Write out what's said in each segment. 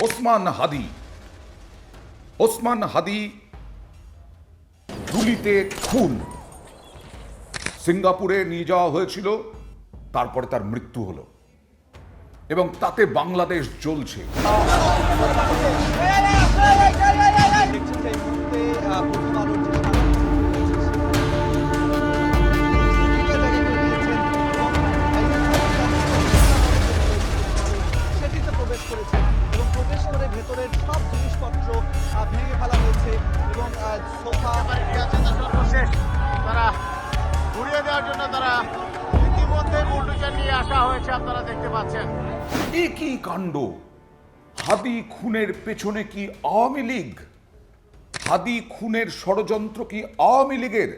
ওসমান হাদি। ওসমান হাদি গুলিতে খুন। সিঙ্গাপুরে নিয়ে যাওয়া হয়েছিল, তারপরে তার মৃত্যু হলো। এবং তাতে বাংলাদেশ জ্বলছে। আসা হয়েছে আপনারা দেখতে পাচ্ছেন। এ কাণ্ড? হাদি খুনের পেছনে কি আওয়ামী লীগ? হাদি খুনের ষড়যন্ত্র কি আওয়ামী লীগের?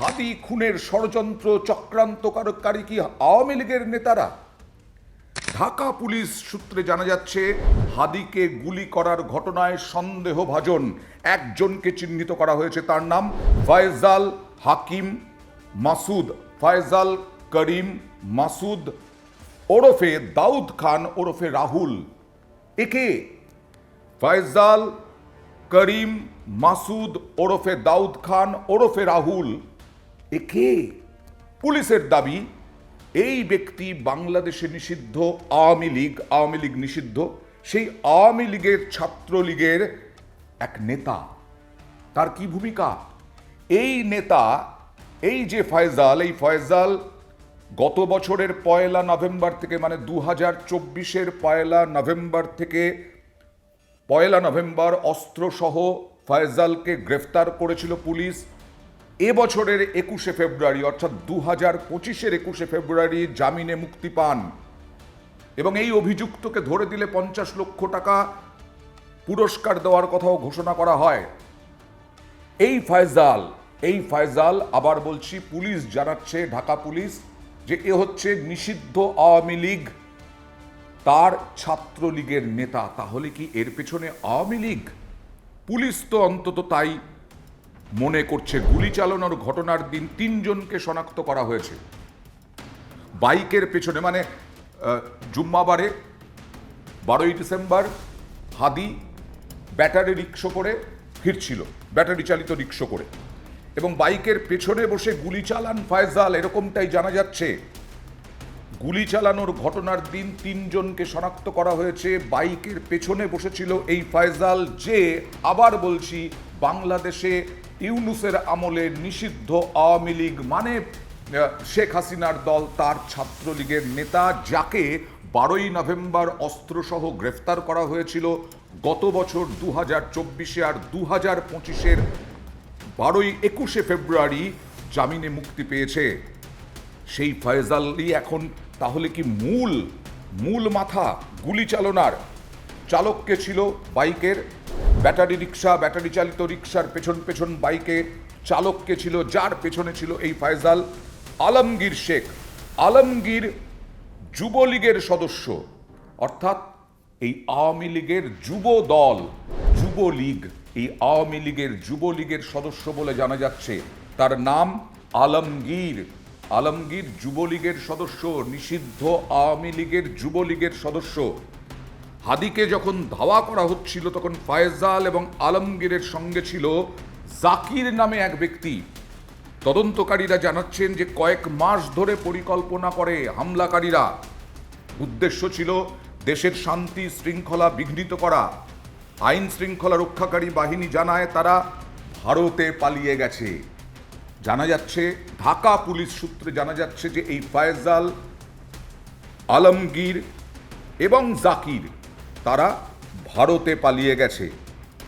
হাদি খুনের ষড়যন্ত্র চক্রান্তকারী কি আওয়ামী লীগের নেতারা? ঢাকা পুলিশ সূত্রে জানা যাচ্ছে, হাদিকে গুলি করার ঘটনায় সন্দেহভাজন একজনকে চিহ্নিত করা হয়েছে। তার নাম ফয়জাল হাকিম মাসুদ। ফয়জাল করিম, মাসুদ, ওরফে দাউদ খান, ওরফে রাহুল। একে ফয়জাল, করিম, মাসুদ, ওরফে দাউদ খান, ওরফে রাহুল। একে পুলিশের দাবি, এই ব্যক্তি বাংলাদেশে নিষিদ্ধ, আওয়ামী লীগ আওয়ামী লীগ নিষিদ্ধ, সেই আওয়ামী লীগের ছাত্রলীগের এক নেতা। তার কি ভূমিকা? এই নেতা, এই যে ফয়জাল, এই ফয়জাল গত বছরের পয়লা নভেম্বর থেকে মানে দু হাজার চব্বিশের পয়লা নভেম্বর থেকে পয়লা নভেম্বর অস্ত্রসহ ফয়জালকে গ্রেফতার করেছিল পুলিশ। এ বছরের একুশে ফেব্রুয়ারি, অর্থাৎ দু হাজার পঁচিশের একুশে ফেব্রুয়ারি জামিনে মুক্তি পান। এবং এই অভিযুক্তকে ধরে দিলে পঞ্চাশ লক্ষ টাকা পুরস্কার দেওয়ার কথাও ঘোষণা করা হয়। এই ফয়জাল এই ফয়জাল আবার বলছি পুলিশ জানাচ্ছে ঢাকা পুলিশ যে এ হচ্ছে নিষিদ্ধ আওয়ামী লীগ, তার ছাত্রলীগের নেতা। তাহলে কি এর পেছনে আওয়ামী লীগ? পুলিশ তো অন্তত তাই মনে করছে, গুলি চালানোর ঘটনার দিন তিনজনকে শনাক্ত করা হয়েছে। বাইকের পেছনে মানে জুম্মাবারে বারোই ডিসেম্বর হাদি ব্যাটারি রিক্সো করে ফিরছিল, ব্যাটারি চালিত রিক্সো করে। এবং বাইকের পেছনে বসে গুলি চালান ফয়জাল, এরকমটাই জানা যাচ্ছে। গুলি চালানোর ঘটনার দিন তিনজনকে শনাক্ত করা হয়েছে। বাইকের পেছনে বসেছিল এই ফয়জাল, যে আবার বলছি বাংলাদেশে ইউনুসের আমলে নিষিদ্ধ আওয়ামী লীগ মানে শেখ হাসিনার দল, তার ছাত্রলীগের নেতা, যাকে বারোই নভেম্বর অস্ত্রসহ গ্রেফতার করা হয়েছিল। গত বছর দু হাজার চব্বিশে আর দু হাজার পঁচিশের বারোই একুশে ফেব্রুয়ারি জামিনে মুক্তি পেয়েছে। সেই ফয়জালি এখন তাহলে কি মূল মূল মাথা গুলি চালনার? চালককে ছিল বাইকের, ব্যাটারি রিক্সা, ব্যাটারি চালিত রিক্সার পেছন পেছন বাইকে, চালককে ছিল, যার পেছনে ছিল এই ফয়জাল আলমগীর শেখ। আলমগীর যুবলীগের সদস্য, অর্থাৎ এই আওয়ামী লীগের যুব দল, যুবলীগ। এই আওয়ামী লীগের যুবলীগের সদস্য বলে জানা যাচ্ছে, তার নাম আলমগীর। আলমগীর যুবলীগের সদস্য, নিষিদ্ধ আওয়ামী লীগের যুবলীগের সদস্য। হাদিকে যখন ধাওয়া করা হচ্ছিল, তখন ফায়জাল এবং আলমগীরের সঙ্গে ছিল জাকির নামে এক ব্যক্তি। তদন্তকারীরা জানাচ্ছেন যে কয়েক মাস ধরে পরিকল্পনা করে হামলাকারীরা। উদ্দেশ্য ছিল দেশের শান্তি, শৃঙ্খলা বিঘ্নিত করা। আইন শৃঙ্খলা রক্ষাকারী বাহিনী জানায় তারা ভারতে পালিয়ে গেছে। জানা যাচ্ছে, ঢাকা পুলিশ সূত্রে জানা যাচ্ছে যে এই ফয়জাল আলমগীর এবং জাকির তারা ভারতে পালিয়ে গেছে।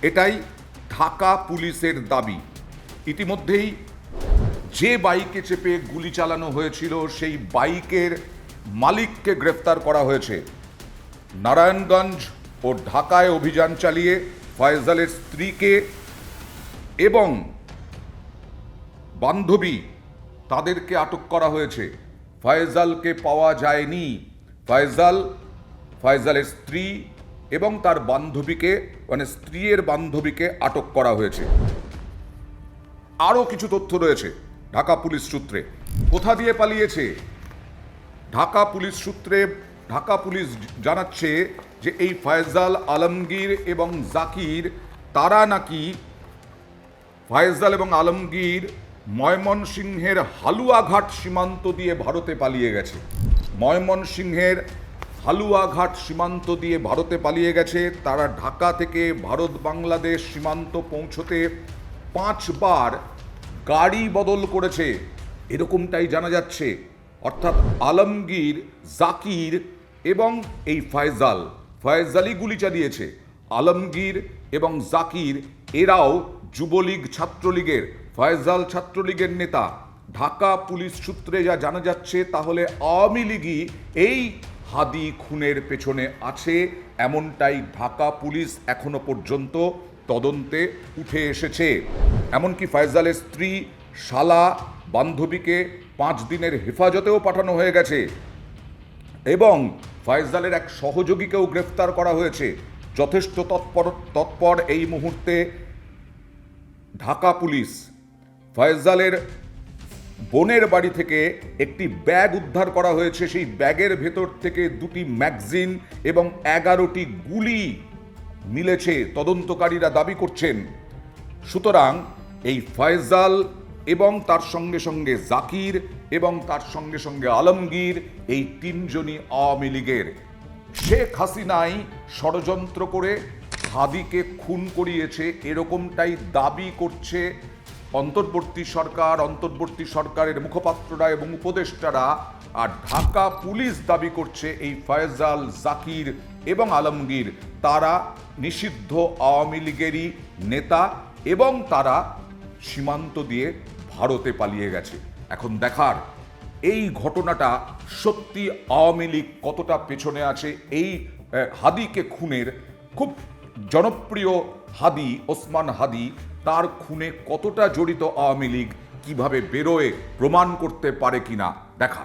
এটাই ঢাকা পুলিশের দাবি। ইতিমধ্যেই যে বাইকে চেপে গুলি চালানো হয়েছিল, সেই বাইকের মালিককে গ্রেফতার করা হয়েছে। নারায়ণগঞ্জ ও ঢাকায় অভিযান চালিয়ে ফয়জালের স্ত্রীকে এবং বান্ধবী তাদেরকে আটক করা হয়েছে। ফয়জালকে পাওয়া যায়নি। ফয়জাল ফয়জালের স্ত্রী এবং তার বান্ধবীকে মানে স্ত্রীর বান্ধবীকে আটক করা হয়েছে। আরও কিছু তথ্য রয়েছে ঢাকা পুলিশ সূত্রে। কোথা দিয়ে পালিয়েছে? ঢাকা পুলিশ সূত্রে, ঢাকা পুলিশ জানাচ্ছে যে এই ফয়জাল আলমগীর এবং জাকির, তারা নাকি ফয়জাল এবং আলমগীর ময়মনসিংহের হালুয়াঘাট সীমান্ত দিয়ে ভারতে পালিয়ে গেছে। ময়মনসিংহের হালুয়াঘাট সীমান্ত দিয়ে ভারতে পালিয়ে গেছে। তারা ঢাকা থেকে ভারত বাংলাদেশ সীমান্ত পৌঁছতে পাঁচবার গাড়ি বদল করেছে। এরকমটাই জানা যাচ্ছে। অর্থাৎ আলমগীর, জাকির এবং এই ফয়জাল। ফয়জালই গুলি চালিয়েছে। আলমগীর এবং জাকির, এরাও যুবলীগ ছাত্রলীগের, ফয়জাল ছাত্রলীগের নেতা। ঢাকা পুলিশ সূত্রে যা জানা যাচ্ছে, তাহলে আওয়ামী লীগই এই হাদি খুনের পেছনে আছে, এমনটাই ঢাকা পুলিশ এখনও পর্যন্ত তদন্তে উঠে এসেছে। এমনকি ফয়জালের স্ত্রী শালা বান্ধবীকে পাঁচ দিনের হেফাজতেও পাঠানো হয়ে গেছে। এবং ফয়জালের এক সহযোগীকেও গ্রেফতার করা হয়েছে। যথেষ্ট তৎপর তৎপর এই মুহূর্তে ঢাকা পুলিশ ফয়জালের বোনের বাড়ি থেকে একটি ব্যাগ উদ্ধার করা হয়েছে। সেই ব্যাগের ভেতর থেকে দুটি ম্যাগজিন এবং এগারোটি গুলি মিলেছে। তদন্তকারীরা দাবি করছেন। সুতরাং এই ফয়জাল এবং তার সঙ্গে সঙ্গে জাকির এবং তার সঙ্গে সঙ্গে আলমগীর, এই তিনজনই আওয়ামী লীগের। শেখ হাসিনাই ষড়যন্ত্র করে হাদিকে খুন করিয়েছে, এরকমটাই দাবি করছে অন্তর্বর্তী সরকার, অন্তর্বর্তী সরকারের মুখপাত্ররা এবং উপদেষ্টারা, আর ঢাকা পুলিশ দাবি করছে এই ফয়জাল, জাকির এবং আলমগীর। তারা নিষিদ্ধ আওয়ামী লীগেরই নেতা এবং তারা সীমান্ত দিয়ে ভারতে পালিয়ে গেছে। এখন দেখার, এই ঘটনাটা সত্যি আওয়ামী লীগ কতটা পেছনে আছে, এই হাদিকে খুনের, খুব জনপ্রিয় হাদি, ওসমান হাদি, তার খুনে কতটা জড়িত আওয়ামী লীগ, কীভাবে বেরোয়, প্রমাণ করতে পারে কিনা দেখা